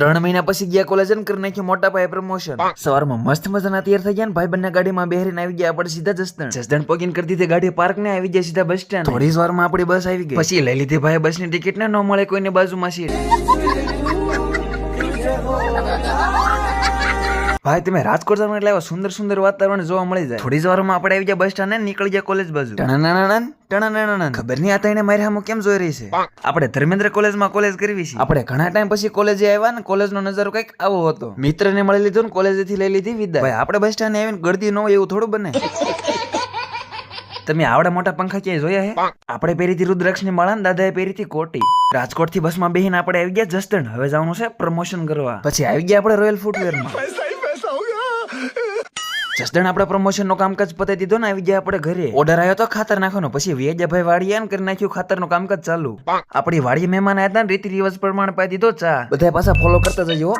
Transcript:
ત્રણ મહિના પછી ગયા કોલેજ કરી નાખ્યું મોટા પાયે પ્રમોશન સવારમાં મસ્ત મજાના તૈયાર થઈ ગયા ને ભાઈ બંને ગાડીમાં બેહરીને આવી ગયા. આપણે સીધા જસદણ. જસદણ પગીન કરી દીધી ગાડી પાર્ક ને આવી ગયા સીધા બસ સ્ટેન્ડ થોડી વારમાં આપણી બસ આવી ગઈ. પછી લઈ લીધી ભાઈ બસની ટિકિટ ને ન મળે કોઈને બાજુમાં સીટ ભાઈ તમે રાજકોટ જવાનું એટલે સુંદર સુંદર વાતાવરણ જોવા મળી જાય. થોડી જ વારમાં આપણે આવી ગયા બસ સ્ટેન્ડ ને નીકળી ગયા કોલેજ બાજુ. ખબર નહીં આ તઈને મારી હામું કેમ જોઈ રહી છે? આપણે ધર્મેન્દ્ર કોલેજમાં કોલેજ કરવી છે. આપણે ઘણા ટાઈમ પછી કોલેજે આવ્યા ને કોલેજનો નજારો કંઈક આવો હતો. મિત્રને મળી લીધો ને કોલેજેથી લઈ લીધી વિદાય. ભાઈ આપણે બસ સ્ટેન્ડ આવીને ગળદી ન હોય એવું થોડું બને. તમે આવડા મોટા પંખા ક્યાંય જોયા હે? આપણે પહેરીથી રુદ્રાક્ષની માળા દાદાએ પહેરીથી કોટી. રાજકોટથી બસમાં બેહીને આપણે આવી ગયા જસ્ટન હવે જવાનું છે પ્રમોશન કરવા. પછી આવી ગયા આપણે રોયલ ફૂટવેરમાં. જસદણ આપણે પ્રમોશન નો કામકાજ પતાવી દીધો ને આવી ગયા આપણે ઘરે. ઓર્ડર આવ્યો તો ખાતર નાખવાનો. પછી વેજાભાઈ વાડીએ ને કરી નાખ્યું ખાતરનું કામકાજ ચાલુ. આપણી વાડી મહેમાન આવ્યા હતા ને રીતિ રિવાજ પ્રમાણે પાઈ દીધો ચા. બધા પાછા ફોલો કરતા જજો હો.